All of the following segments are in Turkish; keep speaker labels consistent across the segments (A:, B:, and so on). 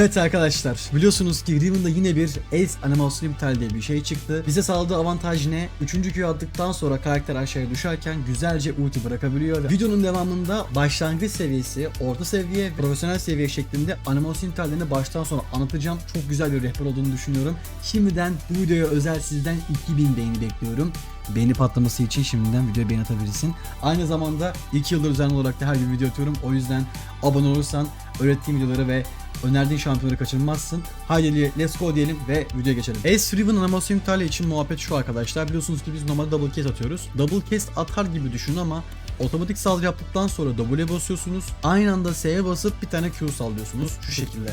A: Evet arkadaşlar biliyorsunuz ki Riven'da yine bir Ace animasyonu iptal diye bir şey çıktı. Bize sağladığı avantaj ne? Üçüncü Q'yu attıktan sonra karakter aşağıya düşerken güzelce ulti bırakabiliyor. Ve videonun devamında başlangıç seviyesi, orta seviye, profesyonel seviye şeklinde animasyon iptallerini baştan sona anlatacağım. Çok güzel bir rehber olduğunu düşünüyorum. Şimdiden bu videoya özel sizden 2000 beğeni bekliyorum. Beğeni patlaması için şimdiden videoya beğeni atabilirsin. Aynı zamanda 2 yıldır düzenli olarak da her gün video atıyorum. O yüzden abone olursan öğrettiğim videoları ve önerdiğin şampiyonları kaçırmazsın. Haydi let's go diyelim ve videoya geçelim. Ace Riven animasyon iptali için muhabbet şu arkadaşlar. Biliyorsunuz ki biz normalde double cast atıyoruz. Double cast atar gibi düşünün ama otomatik saldırı yaptıktan sonra W'ye basıyorsunuz. Aynı anda S'ye basıp bir tane Q sallıyorsunuz şu şekilde.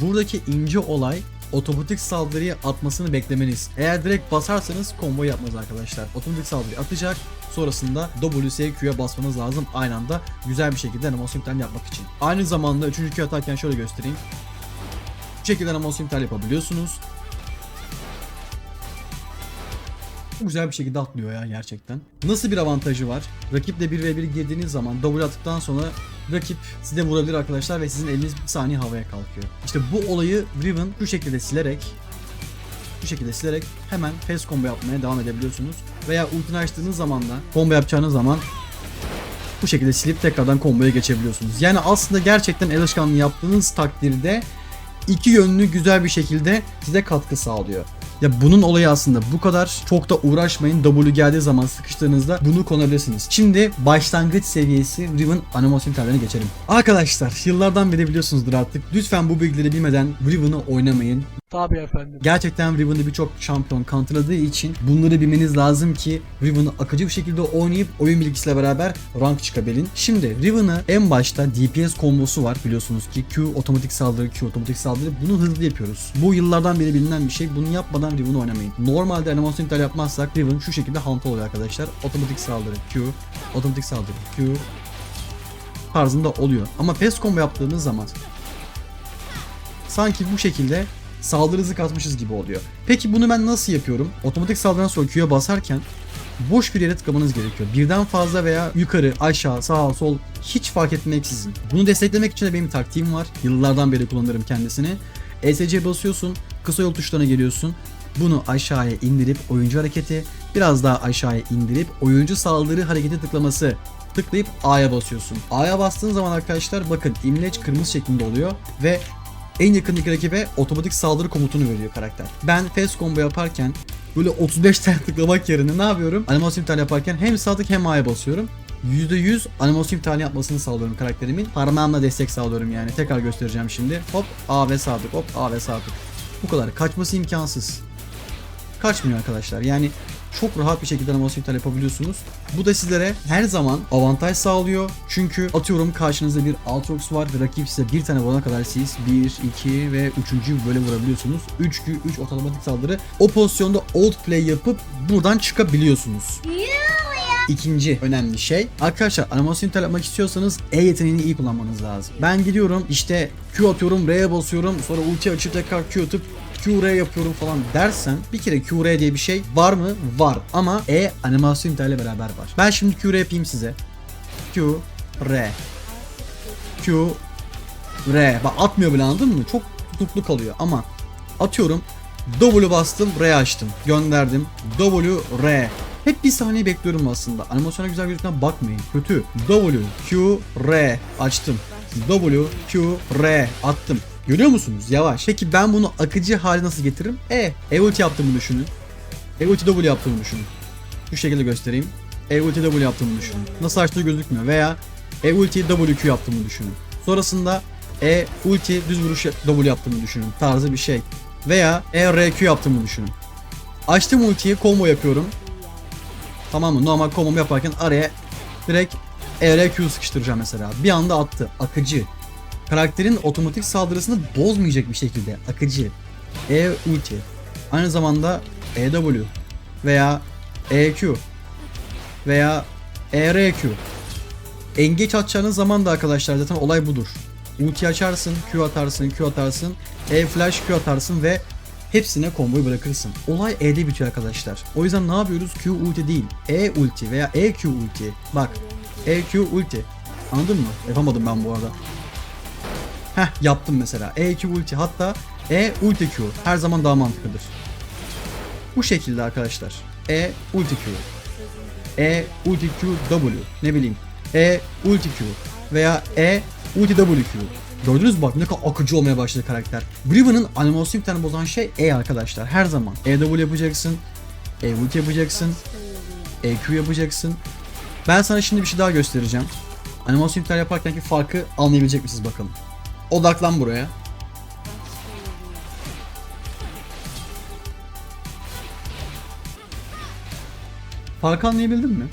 A: Buradaki ince olay otomatik saldırıyı atmasını beklemeniz. Eğer direkt basarsanız combo yapmaz arkadaşlar. Otomatik saldırıyı atacak. Sonrasında WSQ'ya basmanız lazım aynı anda güzel bir şekilde animasyon iptal yapmak için. Aynı zamanda 3. Q atarken şöyle göstereyim. Bu şekilde animasyon iptal yapabiliyorsunuz. Güzel bir şekilde atlıyor ya gerçekten. Nasıl bir avantajı var? Rakiple 1v1 girdiğiniz zaman W attıktan sonra rakip size vurabilir arkadaşlar ve sizin eliniz bir saniye havaya kalkıyor. İşte bu olayı Riven şu şekilde silerek bu şekilde silerek hemen fast combo yapmaya devam edebiliyorsunuz. Veya ultini açtığınız zaman da combo yapacağınız zaman bu şekilde silip tekrardan komboya geçebiliyorsunuz. Yani aslında gerçekten el alışkanlığı yaptığınız takdirde iki yönlü güzel bir şekilde size katkı sağlıyor. Ya bunun olayı aslında bu kadar. Çok da uğraşmayın. W geldiği zaman sıkıştığınızda bunu konabilirsiniz. Şimdi başlangıç seviyesi Riven animasyon iptallerine geçelim. Arkadaşlar yıllardan beri biliyorsunuzdur artık. Lütfen bu bilgileri bilmeden Riven'ı oynamayın.
B: Tabii efendim.
A: Gerçekten Riven'ı birçok şampiyon kanıtladığı için bunları bilmeniz lazım ki Riven'ı akıcı bir şekilde oynayıp oyun bilgisiyle beraber rank çıkabilin. Şimdi Riven'ı en başta DPS kombosu var biliyorsunuz ki Q otomatik saldırı, Q otomatik saldırı bunu hızlı yapıyoruz. Bu yıllardan beri bilinen bir şey. Bunu yapmadan Riven'ı oynamayın. Normalde animasyon iptal yapmazsak Riven şu şekilde hunt oluyor arkadaşlar. Otomatik saldırı Q, otomatik saldırı Q tarzında oluyor. Ama fast combo yaptığınız zaman sanki bu şekilde saldırı katmışız gibi oluyor. Peki bunu ben nasıl yapıyorum? Otomatik saldırıdan sonra Q'ya basarken boş bir yere tıklamanız gerekiyor. Birden fazla veya yukarı, aşağı, sağ, sol hiç fark etmeksizin. Bunu desteklemek için de benim taktiğim var. Yıllardan beri kullanırım kendisini. ESC basıyorsun, kısa yol tuşlarına geliyorsun. Bunu aşağıya indirip oyuncu hareketi, biraz daha aşağıya indirip oyuncu saldırı hareketi tıklaması tıklayıp A'ya basıyorsun. A'ya bastığın zaman arkadaşlar bakın imleç kırmızı şeklinde oluyor ve en yakındaki rakibe otomatik saldırı komutunu veriyor karakter. Ben fast combo yaparken böyle 35 tane tıklamak yerine ne yapıyorum? Animasyon iptal yaparken hem sağ hem A'ya basıyorum. %100 animasyon iptali yapmasını sağlıyorum karakterimin. Parmağımla destek sağlıyorum yani. Tekrar göstereceğim şimdi. Hop A ve sağ hop A ve sağ. Bu kadar. Kaçması imkansız. Kaçmıyor arkadaşlar. Yani çok rahat bir şekilde animasyon iptal yapabiliyorsunuz. Bu da sizlere her zaman avantaj sağlıyor. Çünkü atıyorum karşınızda bir Aatrox var ve rakip size bir tane vurana kadar siz 1, 2 ve 3. böyle vurabiliyorsunuz. 3 Q, 3 otomatik saldırı. O pozisyonda old play yapıp buradan çıkabiliyorsunuz. İkinci önemli şey arkadaşlar animasyon iptal yapmak istiyorsanız E yeteneğini iyi kullanmanız lazım. Ben gidiyorum işte Q atıyorum R'ye basıyorum sonra ulti açıp tekrar Q atıp QR yapıyorum falan dersen bir kere QR diye bir şey var mı? Var. Ama E animasyon iptaliyle beraber var. Ben şimdi QR yapayım size. Q R Q R Bak atmıyor bile anladın mı? Çok tutuklu kalıyor ama atıyorum W bastım R açtım gönderdim W R hep bir saniye bekliyorum aslında. Animasyona güzel gözükten bakmayın. Kötü. W, Q, R açtım. W, Q, R attım. Görüyor musunuz? Yavaş. Peki ben bunu akıcı hale nasıl getiririm? E, E ulti yaptığımı düşünün. E ulti W yaptığımı düşünün. Şu şekilde göstereyim. E ulti W yaptığımı düşünün. Nasıl açtığı gözükmüyor veya E ulti W Q yaptığımı düşünün. Sonrasında E ulti düz vuruş W yaptığımı düşünün. Tarzı bir şey. Veya E R Q yaptığımı düşünün. Açtım ultiyi combo yapıyorum. Tamam mı? Normal combo yaparken araya direkt E R Q sıkıştıracağım mesela. Bir anda attı. Akıcı. Karakterin otomatik saldırısını bozmayacak bir şekilde. Akıcı. E ulti. Aynı zamanda EW veya EQ veya ERQ. Engage atacağınız zaman da arkadaşlar zaten olay budur. Ulti açarsın, Q atarsın, Q atarsın, E flash Q atarsın ve hepsine komboyu bırakırsın. Olay E'de bitiyor arkadaşlar. O yüzden ne yapıyoruz? Q ulti değil. E ulti veya EQ ulti. Bak. EQ ulti. Anladın mı? Yapamadım ben bu arada. Heh yaptım mesela. E2 ulti hatta E ulti Q her zaman daha mantıklıdır. Bu şekilde arkadaşlar. E ulti Q. E ulti Q W ne bileyim. E ulti Q veya E ulti W Q. Gördünüz mü bak ne kadar akıcı olmaya başladı karakter. Riven'ın animasyon bir tane bozan şey E arkadaşlar her zaman. E W yapacaksın. E ulti yapacaksın. EQ yapacaksın. Ben sana şimdi bir şey daha göstereceğim. Animasyon iptal yaparkenki farkı anlayabilecek misiniz bakalım. Odaklan buraya. Farkı anlayabildin mi?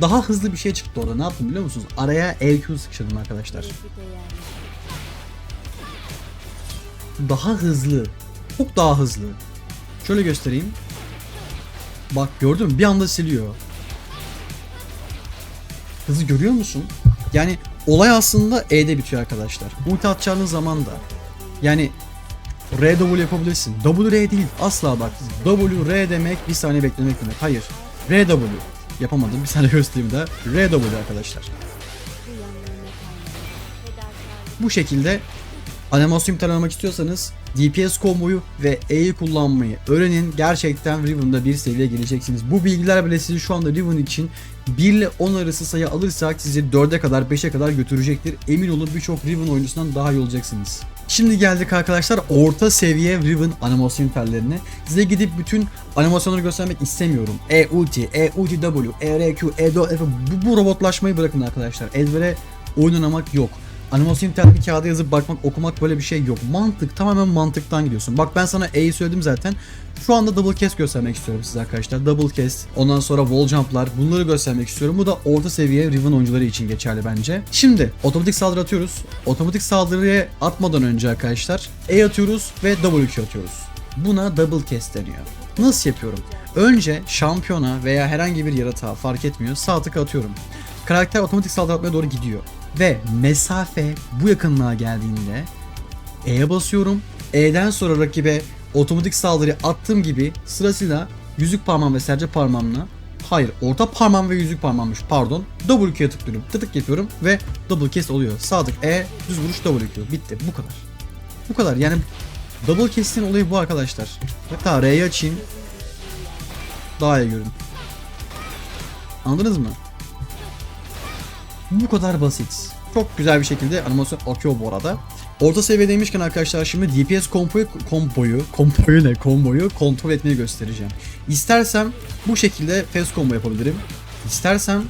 A: Daha hızlı bir şey çıktı orada. Ne yaptım biliyor musunuz? Araya EQ sıkıştırdım arkadaşlar. Daha hızlı. Çok daha hızlı. Şöyle göstereyim. Bak gördün mü? Bir anda siliyor. Hızı görüyor musun? Yani olay aslında E'de bitiyor arkadaşlar. Ulti atacağınız zaman da yani RW yapabilirsin. W R değil asla bak. W R demek bir saniye beklemek demek. Hayır. RW yapamadım. Bir saniye göstereyim de. RW arkadaşlar. Bu şekilde animasyon almak istiyorsanız DPS komboyu ve E'yi kullanmayı öğrenin. Gerçekten Riven'da bir seviye geleceksiniz. Bu bilgiler bile sizi şu anda Riven için 1 ile 10 arası sayı alırsak sizi 4'e kadar 5'e kadar götürecektir. Emin olun birçok Riven oyuncusundan daha iyi olacaksınız. Şimdi geldik arkadaşlar orta seviye Riven animasyon iptallerine. Size gidip bütün animasyonları göstermek istemiyorum. E ulti, E ulti W, E R Q, E do, F bu, bu robotlaşmayı bırakın arkadaşlar. Ezbere oynamak yok. Animasyon iptal bir kağıda yazıp bakmak, okumak böyle bir şey yok. Mantık tamamen mantıktan gidiyorsun. Bak ben sana E'yi söyledim zaten. Şu anda double cast göstermek istiyorum size arkadaşlar. Double cast, ondan sonra wall jump'lar bunları göstermek istiyorum. Bu da orta seviye Riven oyuncuları için geçerli bence. Şimdi otomatik saldırı atıyoruz. Otomatik saldırıya atmadan önce arkadaşlar E atıyoruz ve WQ atıyoruz. Buna double cast deniyor. Nasıl yapıyorum? Önce şampiyona veya herhangi bir yaratığa fark etmiyor sağ tık atıyorum. Karakter otomatik saldırı atmaya doğru gidiyor. Ve mesafe bu yakınlığa geldiğinde E'ye basıyorum. E'den sonra rakibe otomatik saldırı attığım gibi sırasıyla yüzük parmağım ve serçe parmağımla Hayır orta parmağım ve yüzük parmağımmış pardon. WQ'ya tıklıyorum. Tık yapıyorum ve double cast oluyor. Sağ E düz vuruş WQ. Bitti bu kadar. Bu kadar yani double cast'in olayı bu arkadaşlar. Hatta R'yi açayım. Daha iyi görün. Anladınız mı? Bu kadar basit. Çok güzel bir şekilde animasyon akıyor bu arada. Orta seviyedeymişken arkadaşlar şimdi DPS komboyu, komboyu, komboyu ne? Komboyu kontrol etmeyi göstereceğim. İstersem bu şekilde fast combo yapabilirim. İstersem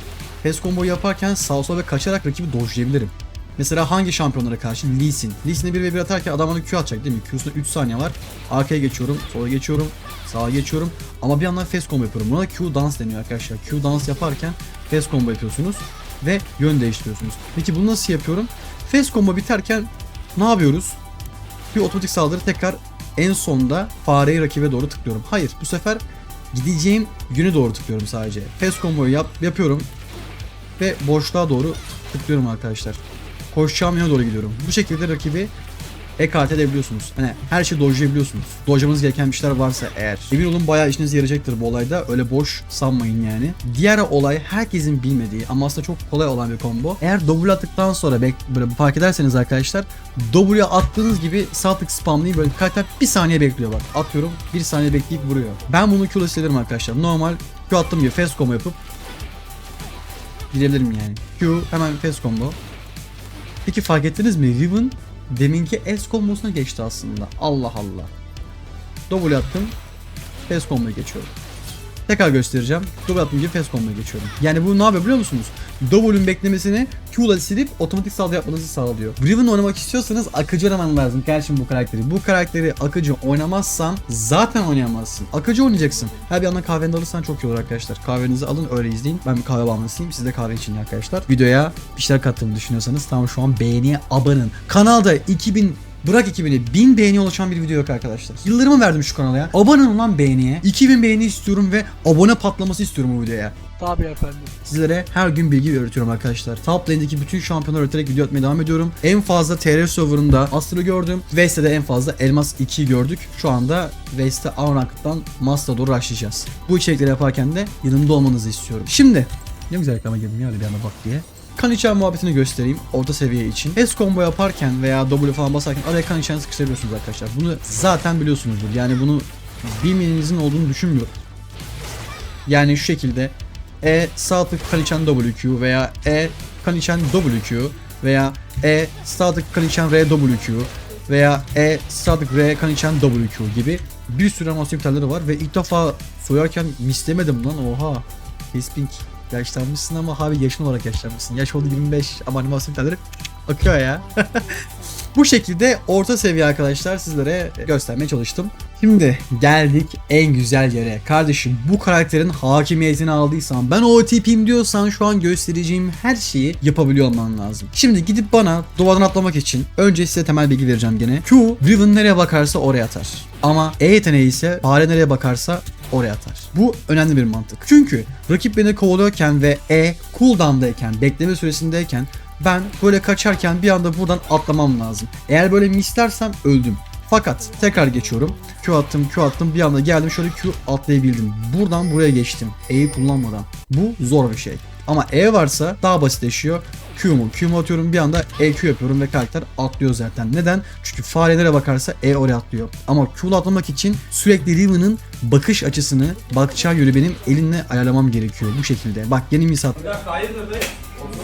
A: fast combo yaparken sağ sola ve kaçarak rakibi dojlayabilirim. Mesela hangi şampiyonlara karşı? Lee Sin. Lee Sin'e 1 ve 1 atarken adam bana Q atacak değil mi? Q'sunda 3 saniye var. Arkaya geçiyorum, sola geçiyorum, sağa geçiyorum. Ama bir yandan fast combo yapıyorum. Buna Q dans deniyor arkadaşlar. Q dans yaparken fast combo yapıyorsunuz ve yön değiştiriyorsunuz. Peki bunu nasıl yapıyorum? Fast combo biterken ne yapıyoruz? Bir otomatik saldırı tekrar en sonda fareyi rakibe doğru tıklıyorum. Hayır bu sefer gideceğim yöne doğru tıklıyorum sadece. Fast combo'yu yap, yapıyorum ve boşluğa doğru tıklıyorum arkadaşlar. Koşacağım yöne doğru gidiyorum. Bu şekilde rakibi ekart edebiliyorsunuz. Hani her şeyi dojlayabiliyorsunuz. Dojlamanız gereken bir şeyler varsa eğer. Emin olun bayağı işinize yarayacaktır bu olayda. Öyle boş sanmayın yani. Diğer olay herkesin bilmediği ama aslında çok kolay olan bir combo. Eğer W attıktan sonra böyle fark ederseniz arkadaşlar W attığınız gibi sağ tık spamlayıp böyle karakter bir saniye bekliyor bak. Atıyorum bir saniye bekleyip vuruyor. Ben bunu Q'la hissederim arkadaşlar. Normal Q attım gibi fast combo yapıp gidebilirim yani. Q hemen fast combo. Peki fark ettiniz mi? Riven deminki S kombosuna geçti aslında. Allah Allah. W attım. S komboya geçiyorum. Tekrar göstereceğim. W attım gibi fast comboya geçiyorum. Yani bu ne yapıyor biliyor musunuz? W'nin beklemesini Q'la silip otomatik saldırı yapmanızı sağlıyor. Riven oynamak istiyorsanız akıcı oynaman lazım kardeşim bu karakteri. Bu karakteri akıcı oynamazsan zaten oynayamazsın. Akıcı oynayacaksın. Her bir yandan kahveni alırsan çok iyi olur arkadaşlar. Kahvenizi alın öyle izleyin. Ben bir kahve bağımlısıyım. Siz de kahve için arkadaşlar. Videoya bir şeyler kattığımı düşünüyorsanız tamam şu an beğeniye abanın. Kanalda 2000 Bırak 2000'i 1000 beğeni ulaşan bir video yok arkadaşlar. Yıllarımı verdim şu kanala ya. Abone olun lan beğeniye. 2000 beğeni istiyorum ve abone patlaması istiyorum bu videoya.
B: Tabii efendim.
A: Sizlere her gün bilgi öğretiyorum arkadaşlar. Top lane'deki bütün şampiyonları öğreterek video atmaya devam ediyorum. En fazla TR serverında Astral'ı gördüm. West'te de en fazla Elmas 2'yi gördük. Şu anda West'te Avrank'tan Master'a doğru rushlayacağız. Bu içerikleri yaparken de yanımda olmanızı istiyorum. Şimdi ne güzel reklama girdim ya öyle bir anda bak diye. Kan içen muhabbetini göstereyim orta seviye için. S combo yaparken veya W falan basarken araya kan içen sıkıştırabiliyorsunuz arkadaşlar. Bunu zaten biliyorsunuzdur. Yani bunu bilmeyenizin olduğunu düşünmüyorum. Yani şu şekilde E sağ tık kan içen WQ veya E kan içen WQ veya E sağ tık kan içen RWQ veya E sağ tık R kan içen WQ gibi bir sürü animasyon iptalleri var ve ilk defa soyarken mislemedim lan oha. Hespink yaşlanmışsın ama abi yaşın olarak yaşlanmışsın. Yaş oldu 25 ama animasyon iptalleri akıyor ya. Bu şekilde orta seviye arkadaşlar sizlere göstermeye çalıştım. Şimdi geldik en güzel yere. Kardeşim bu karakterin hakimiyetini aldıysan ben o tipim diyorsan şu an göstereceğim her şeyi yapabiliyor olman lazım. Şimdi gidip bana duvardan atlamak için önce size temel bilgi vereceğim gene. Q, Riven nereye bakarsa oraya atar. Ama E yeteneği ise fare nereye bakarsa oraya atar. Bu önemli bir mantık. Çünkü rakip beni kovalıyorken ve E cooldown'dayken, bekleme süresindeyken ben böyle kaçarken bir anda buradan atlamam lazım. Eğer böyle mislersem öldüm. Fakat tekrar geçiyorum. Q attım, Q attım. Bir anda geldim şöyle Q atlayabildim. Buradan buraya geçtim. E'yi kullanmadan. Bu zor bir şey. Ama E varsa daha basitleşiyor. Q'mu, Q'mu atıyorum bir anda EQ yapıyorum ve karakter atlıyor zaten. Neden? Çünkü farelere bakarsa E oraya atlıyor. Ama Q'lu atlamak için sürekli Riven'ın bakış açısını, bakacağı yönü benim elimle ayarlamam gerekiyor bu şekilde. Bak yeni misal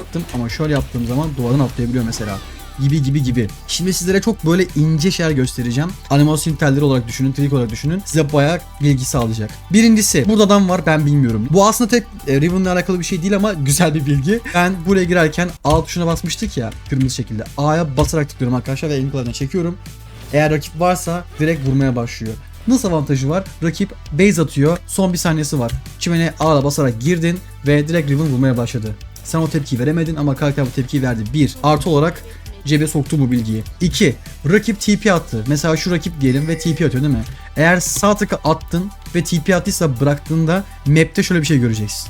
A: attım ama şöyle yaptığım zaman duvardan atlayabiliyor mesela gibi gibi gibi. Şimdi sizlere çok böyle ince şeyler göstereceğim. Animasyon telleri olarak düşünün, trik olarak düşünün. Size bayağı bilgi sağlayacak. Birincisi, burada adam var ben bilmiyorum. Bu aslında tek e, Riven'la alakalı bir şey değil ama güzel bir bilgi. Ben buraya girerken A tuşuna basmıştık ya kırmızı şekilde. A'ya basarak tıklıyorum arkadaşlar ve kulağına çekiyorum. Eğer rakip varsa direkt vurmaya başlıyor. Nasıl avantajı var? Rakip base atıyor. Son bir saniyesi var. Çimene A'la basarak girdin ve direkt Riven vurmaya başladı. Sen o tepkiyi veremedin ama karakter bu tepkiyi verdi. 1. Artı olarak cebe soktu bu bilgiyi. 2. Rakip TP attı. Mesela şu rakip diyelim ve TP atıyor değil mi? Eğer sağ tıkı attın ve TP attıysa bıraktığında map'te şöyle bir şey göreceksin.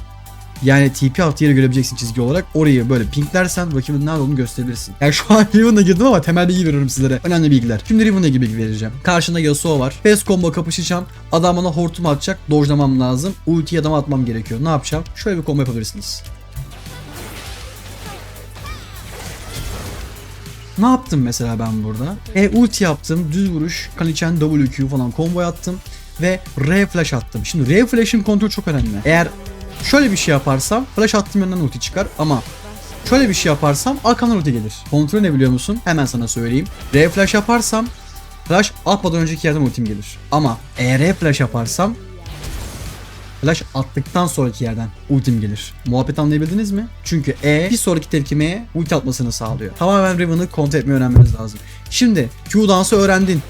A: Yani TP attığı yeri görebileceksin çizgi olarak. Orayı böyle pinklersen rakibin nerede olduğunu gösterebilirsin. Yani şu an Riven'a girdim ama temel bilgi veriyorum sizlere. Önemli bilgiler. Şimdi Riven'a gibi bilgi vereceğim. Karşında Yasuo var. Fast combo kapışacağım. Adam bana hortum atacak. Dojlamam lazım. Ultiyi adama atmam gerekiyor. Ne yapacağım? Şöyle bir combo yapabilirsiniz. Ne yaptım mesela ben burada? E ulti yaptım, düz vuruş, Kanichen WQ falan combo attım ve R flash attım. Şimdi R flash'ın kontrolü çok önemli. Eğer şöyle bir şey yaparsam flash attığım yanından ulti çıkar ama şöyle bir şey yaparsam arkamdan ulti gelir. Kontrolü ne biliyor musun? Hemen sana söyleyeyim. R flash yaparsam flash atmadan önceki yerden ultim gelir. Ama eğer R flash yaparsam Flash attıktan sonraki yerden ultim gelir. Muhabbet anlayabildiniz mi? Çünkü E bir sonraki tepkimeye ulti atmasını sağlıyor. Tamamen Riven'ı kontrol etmeyi öğrenmeniz lazım. Şimdi Q dansı öğrendin.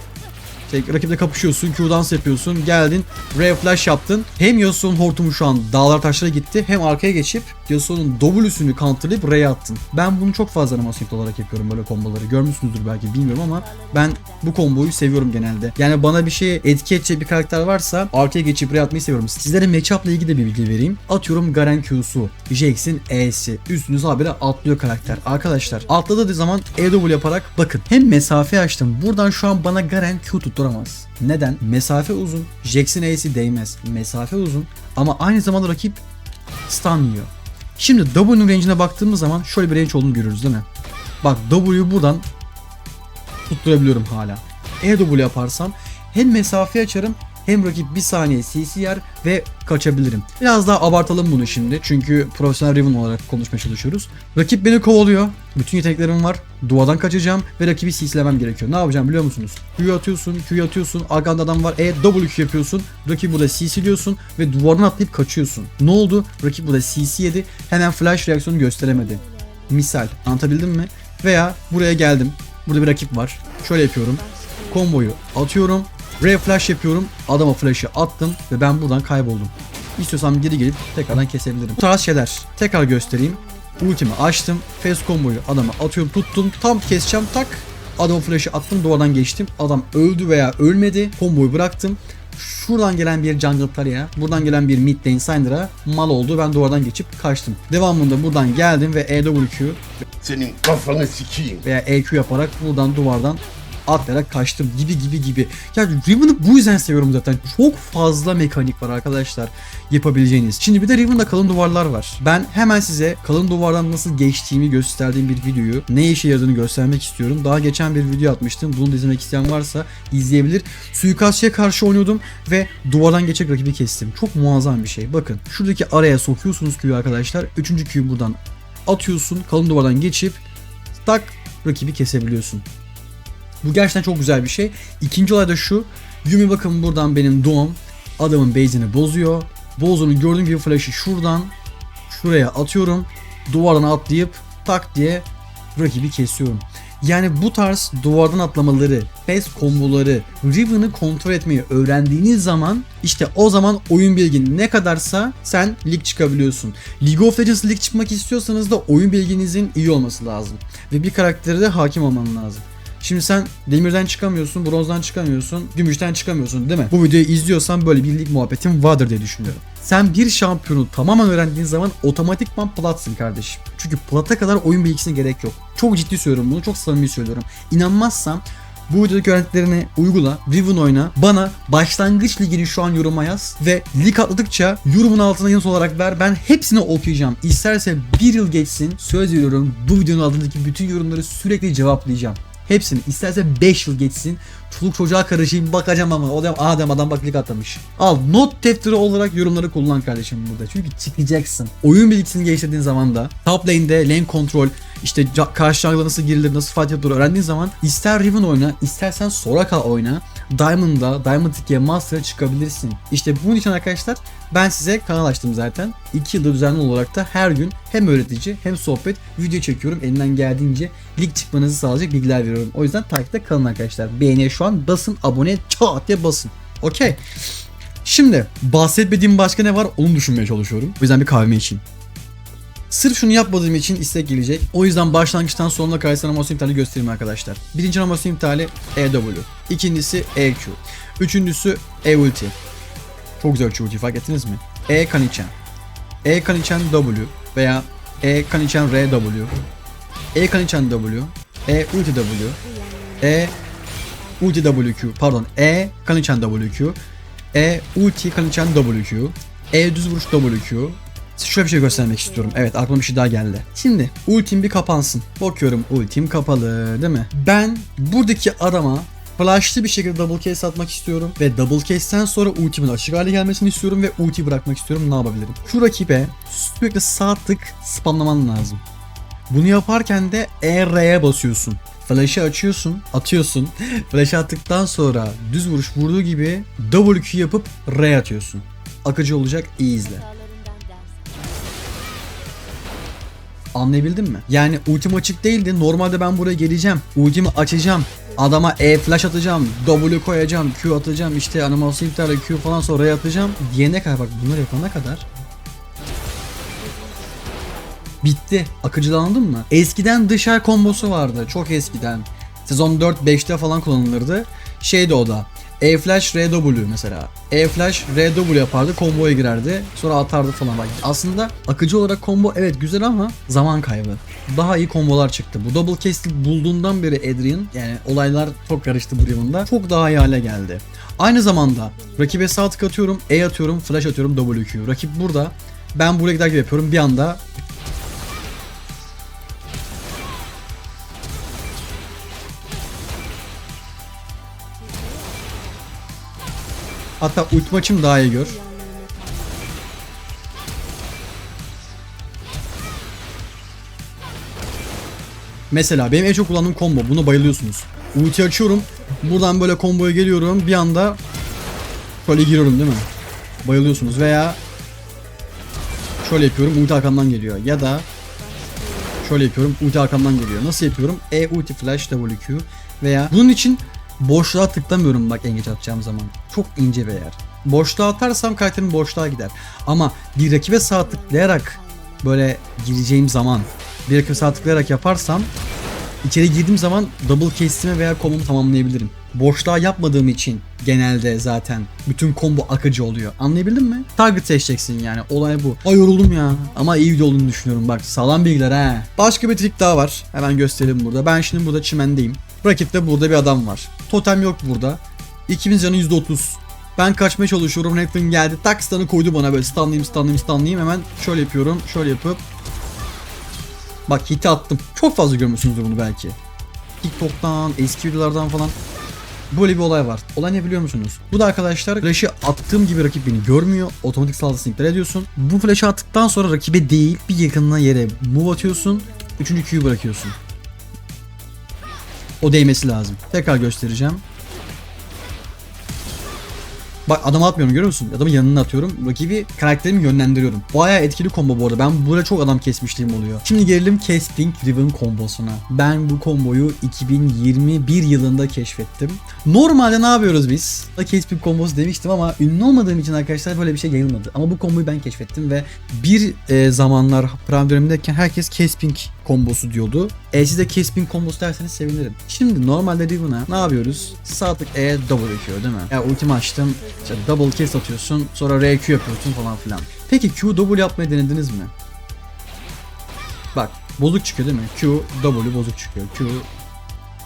A: Şey, rakiple kapışıyorsun, Q dans yapıyorsun, geldin, Ray Flash yaptın. Hem Yasuo'nun hortumu şu an dağlar taşlara gitti, hem arkaya geçip Yasuo'nun W'sünü counterlayıp Ray'e attın. Ben bunu çok fazla animasyon olarak yapıyorum böyle komboları. Görmüşsünüzdür belki bilmiyorum ama ben bu komboyu seviyorum genelde. Yani bana bir şeye etki edecek bir karakter varsa arkaya geçip Ray atmayı seviyorum. Sizlere matchup'la ilgili de bir bilgi vereyim. Atıyorum Garen Q'su, Jax'in E'si. Üstünüze habire atlıyor karakter. Arkadaşlar atladığı zaman EW yaparak bakın. Hem mesafe açtım. Buradan şu an bana Garen Q tutturamaz. Neden? Mesafe uzun. Jax'in E'si değmez. Mesafe uzun. Ama aynı zamanda rakip stun yiyor. Şimdi W'nun range'ine baktığımız zaman şöyle bir range olduğunu görüyoruz değil mi? Bak W'yu buradan tutturabiliyorum hala. EW yaparsam hem mesafe açarım hem rakip bir saniye CC yer ve kaçabilirim. Biraz daha abartalım bunu şimdi çünkü profesyonel Riven olarak konuşmaya çalışıyoruz. Rakip beni kovalıyor. Bütün yeteneklerim var. Duvadan kaçacağım ve rakibi CC'lemem gerekiyor. Ne yapacağım biliyor musunuz? Q atıyorsun, Q atıyorsun, arkanda adam var. E W yapıyorsun. Rakibi burada CC'liyorsun ve duvardan atlayıp kaçıyorsun. Ne oldu? Rakip burada CC yedi. Hemen flash reaksiyonu gösteremedi. Misal anlatabildim mi? Veya buraya geldim. Burada bir rakip var. Şöyle yapıyorum. Komboyu atıyorum. Ray flash yapıyorum. Adama flash'ı attım ve ben buradan kayboldum. İstiyorsam geri gelip tekrardan kesebilirim. Bu tarz şeyler tekrar göstereyim. Ultimi açtım. Fast combo'yu adama atıyorum tuttum. Tam keseceğim tak. Adama flash'ı attım duvardan geçtim. Adam öldü veya ölmedi. Komboyu bıraktım. Şuradan gelen bir jungle paraya, buradan gelen bir mid lane Syndra'a mal oldu. Ben duvardan geçip kaçtım. Devamında buradan geldim ve EWQ
B: Senin kafanı sikeyim.
A: veya EQ yaparak buradan duvardan atlayarak kaçtım gibi gibi gibi. Ya Riven'ı bu yüzden seviyorum zaten. Çok fazla mekanik var arkadaşlar yapabileceğiniz. Şimdi bir de Riven'da kalın duvarlar var. Ben hemen size kalın duvardan nasıl geçtiğimi gösterdiğim bir videoyu ne işe yaradığını göstermek istiyorum. Daha geçen bir video atmıştım. Bunu da izlemek isteyen varsa izleyebilir. Suikastçıya karşı oynuyordum ve duvardan geçerek rakibi kestim. Çok muazzam bir şey. Bakın şuradaki araya sokuyorsunuz Q'yu arkadaşlar. Üçüncü Q'yu buradan atıyorsun. Kalın duvardan geçip tak rakibi kesebiliyorsun. Bu gerçekten çok güzel bir şey. İkinci olay da şu. Yumi bakın buradan benim doğum adamın base'ini bozuyor. Bozduğunu gördüğüm gibi flash'ı şuradan şuraya atıyorum. Duvardan atlayıp tak diye rakibi kesiyorum. Yani bu tarz duvardan atlamaları, fast komboları, Riven'ı kontrol etmeyi öğrendiğiniz zaman işte o zaman oyun bilgin ne kadarsa sen lig çıkabiliyorsun. League of Legends lig çıkmak istiyorsanız da oyun bilginizin iyi olması lazım. Ve bir karaktere de hakim olman lazım. Şimdi sen demirden çıkamıyorsun, bronzdan çıkamıyorsun, gümüşten çıkamıyorsun değil mi? Bu videoyu izliyorsan böyle bir lig muhabbetin vardır diye düşünüyorum. Sen bir şampiyonu tamamen öğrendiğin zaman otomatikman platsın kardeşim. Çünkü plata kadar oyun bilgisine gerek yok. Çok ciddi söylüyorum bunu, çok samimi söylüyorum. İnanmazsan bu videodaki öğretilerini uygula, Riven oyna, bana başlangıç ligini şu an yoruma yaz ve lig atladıkça yorumun altına yanıt olarak ver. Ben hepsini okuyacağım. İsterse bir yıl geçsin, söz veriyorum bu videonun altındaki bütün yorumları sürekli cevaplayacağım. Hepsini. İsterse 5 yıl geçsin. Çoluk çocuğa karışayım bakacağım ama o adam adam adam bak lig atlamış. Al not defteri olarak yorumları kullan kardeşim burada. Çünkü çıkacaksın. Oyun bilgisini geliştirdiğin zaman da top lane'de lane kontrol işte karşı nasıl girilir, nasıl fight yapılır öğrendiğin zaman ister Riven oyna, istersen Soraka oyna. Diamond'da, Diamond 2'ye Master'a çıkabilirsin. İşte bunun için arkadaşlar ben size kanal açtım zaten. 2 yılda düzenli olarak da her gün hem öğretici hem sohbet video çekiyorum. Elimden geldiğince lig çıkmanızı sağlayacak bilgiler veriyorum. O yüzden takipte kalın arkadaşlar. Beğeniye şu an basın, abone çat diye basın. Okey. Şimdi bahsetmediğim başka ne var onu düşünmeye çalışıyorum. O yüzden bir kahve içeyim. Sırf şunu yapmadığım için istek gelecek. O yüzden başlangıçtan sonuna kadar animasyon iptali göstereyim arkadaşlar. Birinci animasyon iptali EW. İkincisi EQ. Üçüncüsü E ulti. Çok güzel uçuyor ulti fark ettiniz mi? E Kanichan. E Kanichan W veya E Kanichan RW. E Kanichan W. E ulti W. E ulti WQ pardon E Kanichan WQ. E ulti Kanichan WQ. E düz vuruş WQ. Size şöyle bir şey göstermek istiyorum. Evet aklıma bir şey daha geldi. Şimdi ultim bir kapansın. Bakıyorum ultim kapalı değil mi? Ben buradaki adama flashlı bir şekilde double case atmak istiyorum ve double case'ten sonra ultimin açık hale gelmesini istiyorum ve ulti bırakmak istiyorum. Ne yapabilirim? Şu rakibe sürekli sağ tık spamlaman lazım. Bunu yaparken de ER'ye basıyorsun. Flash'ı açıyorsun, atıyorsun. Flash'ı attıktan sonra düz vuruş vurduğu gibi WQ yapıp R atıyorsun. Akıcı olacak, iyi izle. Anlayabildin mi? Yani ultim açık değildi. Normalde ben buraya geleceğim. Ultimi açacağım. Adama E flash atacağım. W koyacağım. Q atacağım. işte animasyon iptal Q falan sonra R atacağım. Diyene kadar bak bunları yapana kadar Bitti. Akıcılığı anladın mı? Eskiden dışarı kombosu vardı. Çok eskiden. Sezon 4-5'te falan kullanılırdı. Şeydi o da. E flash RW mesela. E flash RW yapardı, komboya girerdi. Sonra atardı falan bak. Aslında akıcı olarak combo evet güzel ama zaman kaybı. Daha iyi kombolar çıktı. Bu double cast'i bulduğundan beri Adrian yani olaylar çok karıştı bu yılında. Çok daha iyi hale geldi. Aynı zamanda rakibe sağ tık atıyorum, E atıyorum, flash atıyorum WQ. Rakip burada. Ben buraya gider gibi yapıyorum. Bir anda Hatta ulti maçım daha iyi gör. Mesela benim en çok kullandığım combo. Buna bayılıyorsunuz. Ulti açıyorum. Buradan böyle komboya geliyorum. Bir anda şöyle giriyorum değil mi? Bayılıyorsunuz. Veya şöyle yapıyorum. Ulti arkamdan geliyor. Ya da şöyle yapıyorum. Ulti arkamdan geliyor. Nasıl yapıyorum? E ulti flash WQ veya bunun için boşluğa tıklamıyorum bak engeç atacağım zaman. Çok ince bir yer. Boşluğa atarsam karakterim boşluğa gider. Ama bir rakibe sağ tıklayarak böyle gireceğim zaman bir rakibe sağ tıklayarak yaparsam içeri girdiğim zaman double case'imi veya combo'mu tamamlayabilirim. Boşluğa yapmadığım için genelde zaten bütün combo akıcı oluyor. Anlayabildin mi? Target seçeceksin yani. Olay bu. Ay yoruldum ya. Ama iyi video olduğunu düşünüyorum. Bak sağlam bilgiler ha. Başka bir trik daha var. Hemen gösterelim burada. Ben şimdi burada çimendeyim. Rakipte burada bir adam var. Totem yok burada. İkimiz canı %30. Ben kaçmaya çalışıyorum. Renekton geldi. Tak stun'ı koydu bana böyle. Stunlayayım, stunlayayım, stunlayayım. Hemen şöyle yapıyorum. Şöyle yapıp. Bak hiti attım. Çok fazla görmüşsünüzdür bunu belki. TikTok'tan, eski videolardan falan. Böyle bir olay var. Olay ne biliyor musunuz? Bu da arkadaşlar flash'ı attığım gibi rakip beni görmüyor. Otomatik saldırısını iptal ediyorsun. Bu flash'ı attıktan sonra rakibe değil bir yakınına yere move atıyorsun. Üçüncü Q'yu bırakıyorsun. O değmesi lazım. Tekrar göstereceğim. Bak adamı atmıyorum görüyor musun? Adamın yanına atıyorum. Rakibi karakterimi yönlendiriyorum. Bayağı etkili combo bu arada. Ben böyle çok adam kesmişliğim oluyor. Şimdi gelelim Casting Riven kombosuna. Ben bu komboyu 2021 yılında keşfettim. Normalde ne yapıyoruz biz? Casting kombosu demiştim ama ünlü olmadığım için arkadaşlar böyle bir şey yayılmadı. Ama bu komboyu ben keşfettim ve bir e, zamanlar Prime dönemindeyken herkes Casping kombosu diyordu. E siz de Casping kombosu derseniz sevinirim. Şimdi normalde Riven'a ne yapıyoruz? Sağ tık E double yapıyor değil mi? Ya ultimi açtım. İşte double kill atıyorsun. Sonra RQ yapıyorsun falan filan. Peki Q double yapmayı denediniz mi? Bak bozuk çıkıyor değil mi? Q W bozuk çıkıyor. Q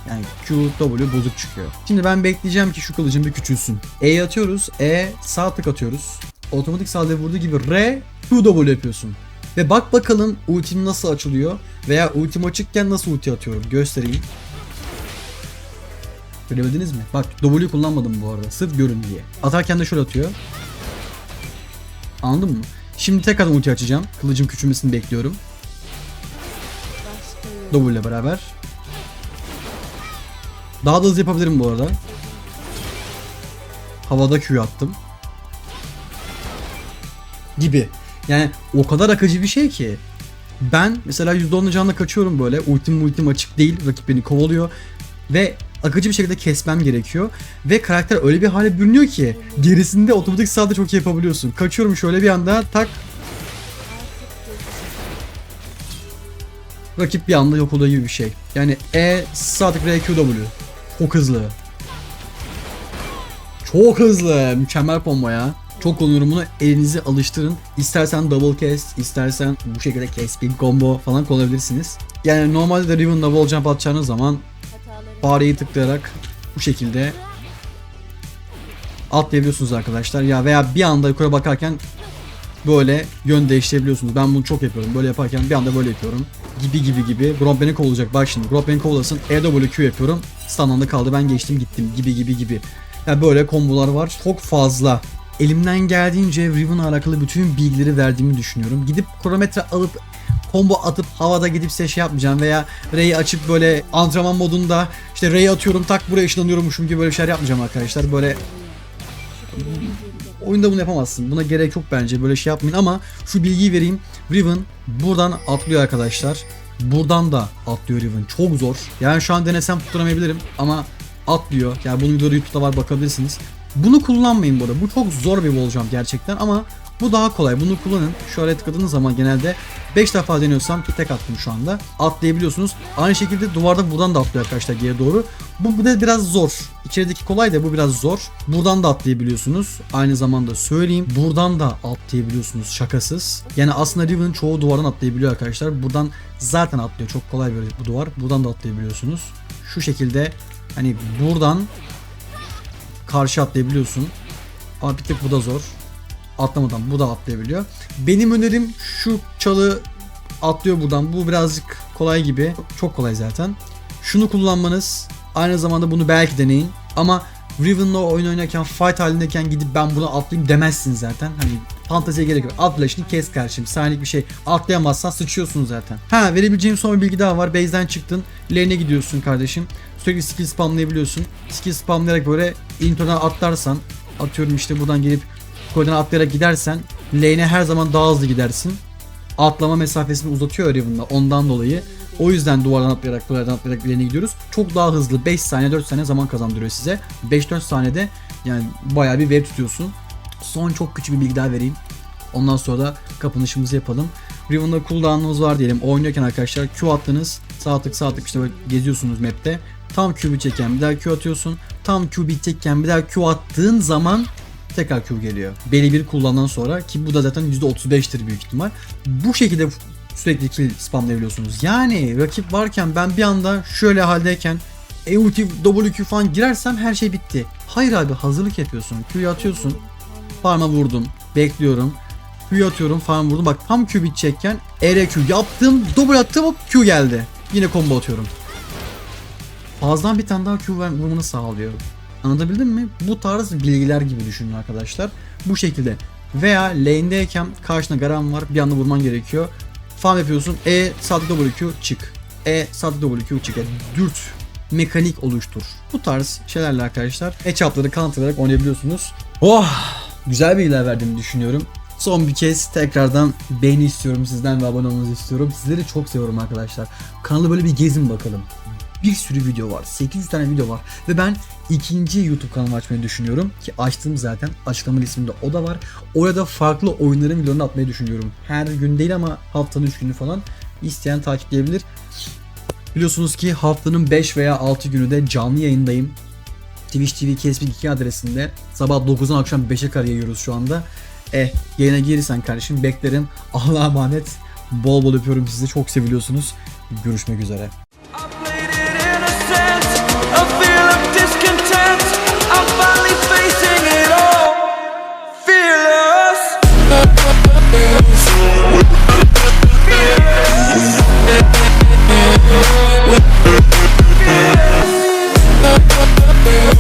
A: yani Q W bozuk çıkıyor. Şimdi ben bekleyeceğim ki şu kılıcım bir küçülsün. E atıyoruz. E sağ tık atıyoruz. Otomatik saldırı vurduğu gibi R Q W yapıyorsun. Ve bak bakalım ultim nasıl açılıyor veya ultim açıkken nasıl ulti atıyorum göstereyim. Görebildiniz mi? Bak W kullanmadım bu arada sırf görün diye. Atarken de şöyle atıyor. Anladın mı? Şimdi tekrar ulti açacağım. Kılıcım küçülmesini bekliyorum. W ile beraber. Daha da hızlı yapabilirim bu arada. Havada Q attım. Gibi. Yani o kadar akıcı bir şey ki. Ben mesela %10'lu canla kaçıyorum böyle. Ultim ultim açık değil. Rakip beni kovalıyor. Ve akıcı bir şekilde kesmem gerekiyor. Ve karakter öyle bir hale bürünüyor ki gerisinde otomatik saldırı çok iyi yapabiliyorsun. Kaçıyorum şöyle bir anda tak rakip bir anda yok oluyor gibi bir şey. Yani E sadık RQW. Çok hızlı. Çok hızlı. Mükemmel combo ya. Çok kullanıyorum bunu. Elinizi alıştırın. İstersen double cast, istersen bu şekilde casting combo falan kullanabilirsiniz. Yani normalde de Riven double jump atacağınız zaman fareyi tıklayarak bu şekilde atlayabiliyorsunuz arkadaşlar. Ya veya bir anda yukarı bakarken böyle yön değiştirebiliyorsunuz. Ben bunu çok yapıyorum. Böyle yaparken bir anda böyle yapıyorum. Gibi gibi gibi. Gromp beni kovulacak. Bak şimdi Gromp beni kovalasın. EWQ yapıyorum. Standanda kaldı. Ben geçtim gittim. Gibi gibi gibi. Ya böyle kombolar var. Çok fazla. Elimden geldiğince Riven'la alakalı bütün bilgileri verdiğimi düşünüyorum. Gidip kronometre alıp combo atıp havada gidip size şey yapmayacağım veya Ray'i açıp böyle antrenman modunda işte Ray'i atıyorum tak buraya ışınlanıyormuşum gibi böyle şeyler yapmayacağım arkadaşlar. Böyle oyunda bunu yapamazsın. Buna gerek yok bence. Böyle şey yapmayın ama şu bilgiyi vereyim. Riven buradan atlıyor arkadaşlar. Buradan da atlıyor Riven. Çok zor. Yani şu an denesem tutturamayabilirim ama atlıyor. Yani bunun videoda YouTube'da var bakabilirsiniz. Bunu kullanmayın bu arada. Bu çok zor bir wall gerçekten ama bu daha kolay. Bunu kullanın. Şöyle tıkladığınız zaman genelde 5 defa deniyorsam ki tek attım şu anda. Atlayabiliyorsunuz. Aynı şekilde duvarda buradan da atlıyor arkadaşlar geriye doğru. Bu, da biraz zor. İçerideki kolay da bu biraz zor. Buradan da atlayabiliyorsunuz. Aynı zamanda söyleyeyim. Buradan da atlayabiliyorsunuz şakasız. Yani aslında Riven'ın çoğu duvardan atlayabiliyor arkadaşlar. Buradan zaten atlıyor. Çok kolay böyle bu duvar. Buradan da atlayabiliyorsunuz. Şu şekilde hani buradan karşı atlayabiliyorsun. Ama bir tık bu da zor. Atlamadan bu da atlayabiliyor. Benim önerim şu çalı atlıyor buradan. Bu birazcık kolay gibi. Çok kolay zaten. Şunu kullanmanız aynı zamanda bunu belki deneyin. Ama Riven'la oyun oynarken fight halindeyken gidip ben bunu atlayayım demezsin zaten. Hani fanteziye gerek yok. At flash'ını kes kardeşim. Saniyelik bir şey. Atlayamazsan sıçıyorsun zaten. Ha verebileceğim son bir bilgi daha var. Base'den çıktın. Lane'e gidiyorsun kardeşim. Sürekli skill spamlayabiliyorsun. Skill spamlayarak böyle introdan atlarsan atıyorum işte buradan gelip koydan atlayarak gidersen lane'e her zaman daha hızlı gidersin. Atlama mesafesini uzatıyor Riven'la ondan dolayı. O yüzden duvardan atlayarak duvardan atlayarak lane'e gidiyoruz. Çok daha hızlı 5 saniye 4 saniye zaman kazandırıyor size. 5-4 saniyede yani bayağı bir wave tutuyorsun. Son çok küçük bir bilgi daha vereyim. Ondan sonra da kapanışımızı yapalım. Riven'da cooldown'unuz var diyelim. Oynuyorken arkadaşlar Q attınız. Sağ tık sağ tık işte böyle geziyorsunuz map'te. Tam Q bitecekken bir daha Q atıyorsun. Tam Q bitecekken bir daha Q attığın zaman tekrar Q geliyor. Belli bir kullandan sonra ki bu da zaten %35'tir büyük ihtimal. Bu şekilde sürekli kill spamlayabiliyorsunuz. Yani rakip varken ben bir anda şöyle haldeyken E WQ falan girersem her şey bitti. Hayır abi hazırlık yapıyorsun. Q'yu atıyorsun. Farm'a vurdum. Bekliyorum. Q'yu atıyorum. Farm vurdum. Bak tam Q bitecekken ERQ yaptım. W attım hop Q geldi. Yine combo atıyorum. Fazladan bir tane daha Q vurmanı sağlıyor. Anlatabildim mi? Bu tarz bilgiler gibi düşünün arkadaşlar. Bu şekilde. Veya lane'deyken karşına garam var. Bir anda vurman gerekiyor. Farm yapıyorsun. E saat WQ çık. E saat WQ çık. Yani dürt mekanik oluştur. Bu tarz şeylerle arkadaşlar matchup'ları counterlayarak oynayabiliyorsunuz. Oh! Güzel bilgiler verdiğimi düşünüyorum. Son bir kez tekrardan beğeni istiyorum sizden ve abone olmanızı istiyorum. Sizleri çok seviyorum arkadaşlar. Kanalı böyle bir gezin bakalım. Bir sürü video var. 800 tane video var. Ve ben ikinci YouTube kanalı açmayı düşünüyorum. Ki açtım zaten. Açıklama listesinde o da var. Orada farklı oyunların videolarını atmayı düşünüyorum. Her gün değil ama haftanın 3 günü falan. İsteyen takipleyebilir. Biliyorsunuz ki haftanın 5 veya 6 günü de canlı yayındayım. Twitch TV Kesmik 2 adresinde. Sabah 9'dan akşam 5'e kadar yayıyoruz şu anda. Eh yayına gelirsen kardeşim beklerim. Allah'a emanet. Bol bol öpüyorum sizi. Çok seviliyorsunuz. Görüşmek üzere.
B: Yeah.